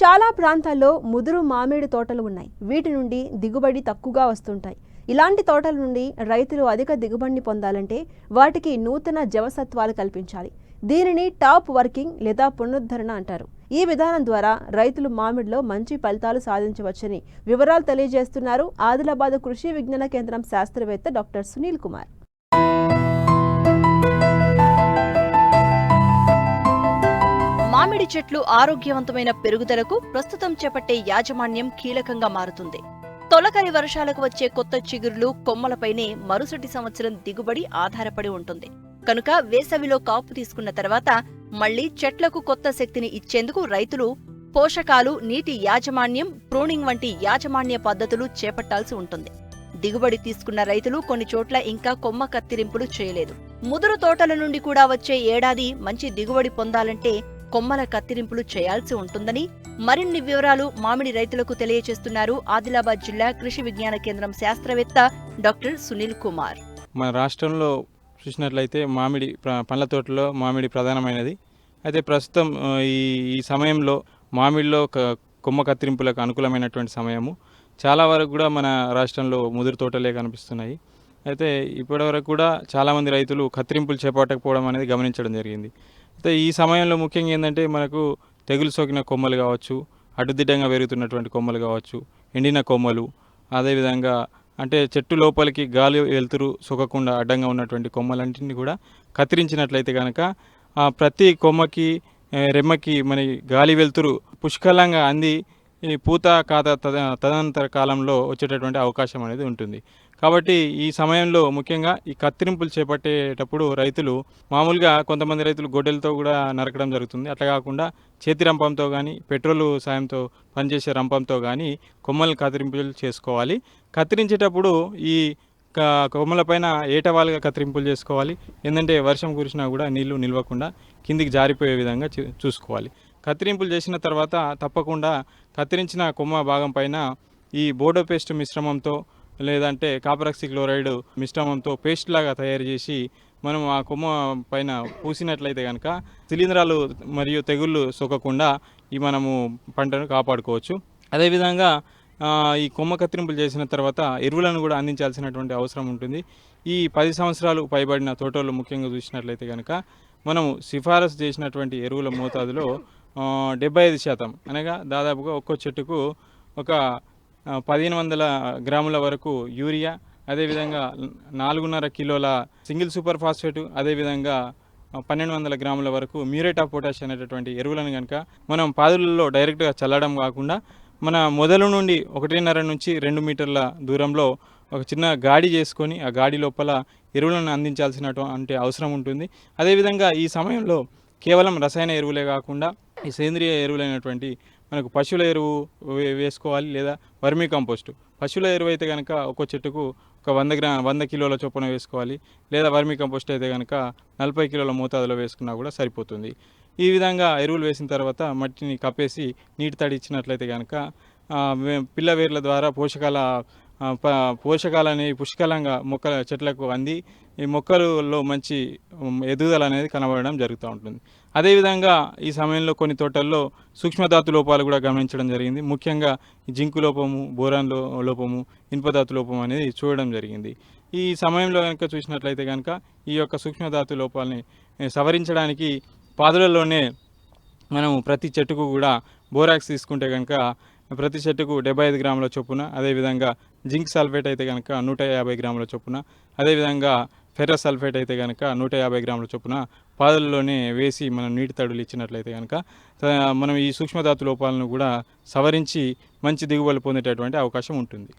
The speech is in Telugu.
చాలా ప్రాంతాల్లో ముదురు మామిడి తోటలు ఉన్నాయి. వీటి నుండి దిగుబడి తక్కువగా వస్తుంటాయి. ఇలాంటి తోటల నుండి రైతులు అధిక దిగుబడిని పొందాలంటే వాటికి నూతన జవసత్వాలు కల్పించాలి. దీనిని టాప్ వర్కింగ్ లేదా పునరుద్ధరణ అంటారు. ఈ విధానం ద్వారా రైతులు మామిడిలో మంచి ఫలితాలు సాధించవచ్చని వివరాలు తెలియజేస్తున్నారు ఆదిలాబాద్ కృషి విజ్ఞాన కేంద్రం శాస్త్రవేత్త డాక్టర్ సునీల్ కుమార్. మామిడి చెట్లు ఆరోగ్యవంతమైన పెరుగుదలకు ప్రస్తుతం చేపట్టే యాజమాన్యం కీలకంగా మారుతుంది. తొలకరి వర్షాలకు వచ్చే కొత్త చిగురులు కొమ్మలపైనే మరుసటి సంవత్సరం దిగుబడి ఆధారపడి ఉంటుంది. కనుక వేసవిలో కాపు తీసుకున్న తర్వాత మళ్ళీ చెట్లకు కొత్త శక్తిని ఇచ్చేందుకు రైతులు పోషకాలు నీటి యాజమాన్యం ప్రూనింగ్ వంటి యాజమాన్య పద్ధతులు చేపట్టాల్సి ఉంటుంది. దిగుబడి తీసుకున్న రైతులు కొన్ని చోట్ల ఇంకా కొమ్మ కత్తిరింపులు చేయలేదు. ముదురు తోటల నుండి కూడా వచ్చే ఏడాది మంచి దిగుబడి పొందాలంటే కొమ్మల కత్తిరింపులు చేయాల్సి ఉంటుందని మరిన్ని వివరాలు మామిడి రైతులకు తెలియజేస్తున్నారు ఆదిలాబాద్ జిల్లా కృషి విజ్ఞాన కేంద్రం శాస్త్రవేత్త డాక్టర్ సునీల్ కుమార్. మన రాష్ట్రంలో చూసినట్లయితే మామిడి పండ్ల తోటలో మామిడి ప్రధానమైనది. అయితే ప్రస్తుతం ఈ ఈ సమయంలో మామిడిలో క- కొమ్మ కత్తిరింపులకు అనుకూలమైనటువంటి సమయము. చాలా వరకు కూడా మన రాష్ట్రంలో ముదురు తోటలే కనిపిస్తున్నాయి. అయితే ఇప్పటివరకు కూడా చాలామంది రైతులు కత్తిరింపులు చేపట్టకపోవడం అనేది గమనించడం జరిగింది. అయితే ఈ సమయంలో ముఖ్యంగా ఏంటంటే మనకు తెగులు సోకిన కొమ్మలు కావచ్చు అడ్డుదిడ్డంగా పెరుగుతున్నటువంటి కొమ్మలు కావచ్చు ఎండిన కొమ్మలు అదేవిధంగా అంటే చెట్టు లోపలికి గాలి వెలుతురు సోకకుండా అడ్డంగా ఉన్నటువంటి కొమ్మలన్నింటినీ కూడా కత్తిరించినట్లయితే కనుక ప్రతి కొమ్మకి రెమ్మకి మన గాలి వెలుతురు పుష్కలంగా అంది ఈ పూత కాత తద తదనంతర కాలంలో వచ్చేటటువంటి అవకాశం అనేది ఉంటుంది. కాబట్టి ఈ సమయంలో ముఖ్యంగా ఈ కత్తిరింపులు చేపట్టేటప్పుడు రైతులు మామూలుగా కొంతమంది రైతులు గొడ్డలతో కూడా నరకడం జరుగుతుంది. అట్లా కాకుండా చేతి రంపంతో కానీ పెట్రోల్ సాయంతో పనిచేసే రంపంతో కానీ కొమ్మలు కత్తిరింపులు చేసుకోవాలి. కత్తిరించేటప్పుడు ఈ కొమ్మలపైన ఏటవాలుగా కత్తిరింపులు చేసుకోవాలి. ఏంటంటే వర్షం కురిసినా కూడా నీళ్ళు నిల్వకుండా కిందికి జారిపోయే విధంగా చూ- చూసుకోవాలి. కత్తిరింపులు చేసిన తర్వాత తప్పకుండా కత్తిరించిన కొమ్మ భాగం పైన ఈ బోడో పేస్ట్ మిశ్రమంతో లేదంటే కాపరాక్సి క్లోరైడ్ మిశ్రమంతో పేస్ట్ లాగా తయారు చేసి మనం ఆ కొమ్మ పైన పూసినట్లయితే కనుక శిలీంధ్రాలు మరియు తెగుళ్ళు సోకకుండా ఈ మనము పంటను కాపాడుకోవచ్చు. అదేవిధంగా ఈ కొమ్మ కత్తిరింపులు చేసిన తర్వాత ఎరువులను కూడా అందించాల్సినటువంటి అవసరం ఉంటుంది. ఈ పది సంవత్సరాలు పైబడిన తోటలు ముఖ్యంగా చూసినట్లయితే కనుక మనము సిఫారసు చేసినటువంటి ఎరువుల మోతాదులో డెబ్బై ఐదు శాతం. అనగా దాదాపుగా ఒక్కో చెట్టుకు ఒక పదిహేను వందల గ్రాముల వరకు యూరియా అదేవిధంగా నాలుగున్నర కిలోల సింగిల్ సూపర్ ఫాస్ఫేట్ అదేవిధంగా పన్నెండు వందల గ్రాముల వరకు మ్యూరేట్ ఆఫ్ పొటాష్ అనేటటువంటి ఎరువులను కనుక మనం పాదులలో డైరెక్ట్గా చల్లడం కాకుండా మన మొదలు నుండి ఒకటిన్నర నుంచి రెండు మీటర్ల దూరంలో ఒక చిన్న గాడి చేసుకొని ఆ గాడి లోపల ఎరువులను అందించాల్సినటువంటి అవసరం ఉంటుంది. అదేవిధంగా ఈ సమయంలో కేవలం రసాయన ఎరువులే కాకుండా ఈ సేంద్రియ ఎరువులైనటువంటి మనకు పశువుల ఎరువు వే- వేసుకోవాలి లేదా వర్మీ కంపోస్ట్. పశువుల ఎరువు అయితే కనుక ఒక్కో చెట్టుకు ఒక వంద గ్రా వంద కిలోల చొప్పున వేసుకోవాలి లేదా వర్మీ కంపోస్ట్ అయితే కనుక నలభై కిలోల మోతాదులో వేసుకున్నా కూడా సరిపోతుంది. ఈ విధంగా ఎరువులు వేసిన తర్వాత మట్టిని కప్పేసి నీటి తడి ఇచ్చినట్లయితే కనుక పిల్ల వేర్ల ద్వారా పోషకాల ప- పోషకాలు అనేవి పుష్కలంగా మొక్కల చెట్లకు అంది. ఈ మొక్కలలో మంచి ఎదుగుదల అనేది కనబడడం జరుగుతూ ఉంటుంది. అదేవిధంగా ఈ సమయంలో కొన్ని తోటల్లో సూక్ష్మధాతు లోపాలు కూడా గమనించడం జరిగింది. ముఖ్యంగా జింకు లోపము బోరాన్లో లోపము ఇనుపధాతు లోపం అనేది చూడడం జరిగింది. ఈ సమయంలో కనుక చూసినట్లయితే కనుక ఈ యొక్క సూక్ష్మధాతు లోపాలని సవరించడానికి పాదులలోనే మనము ప్రతి చెట్టుకు కూడా బోరాక్స్ తీసుకుంటే కనుక ప్రతి చెట్టుకు డెబ్బై ఐదు గ్రాముల చొప్పున అదేవిధంగా జింక్ సల్ఫేట్ అయితే కనుక నూట యాభై గ్రాముల చొప్పున అదేవిధంగా ఫెర్రస్ సల్ఫేట్ అయితే కనుక నూట యాభై గ్రాముల చొప్పున పాదల్లోనే వేసి మనం నీటి తడులు ఇచ్చినట్లయితే కనుక మనం ఈ సూక్ష్మధాతు లోపాలను కూడా సవరించి మంచి దిగుబడులు పొందేటటువంటి అవకాశం ఉంటుంది.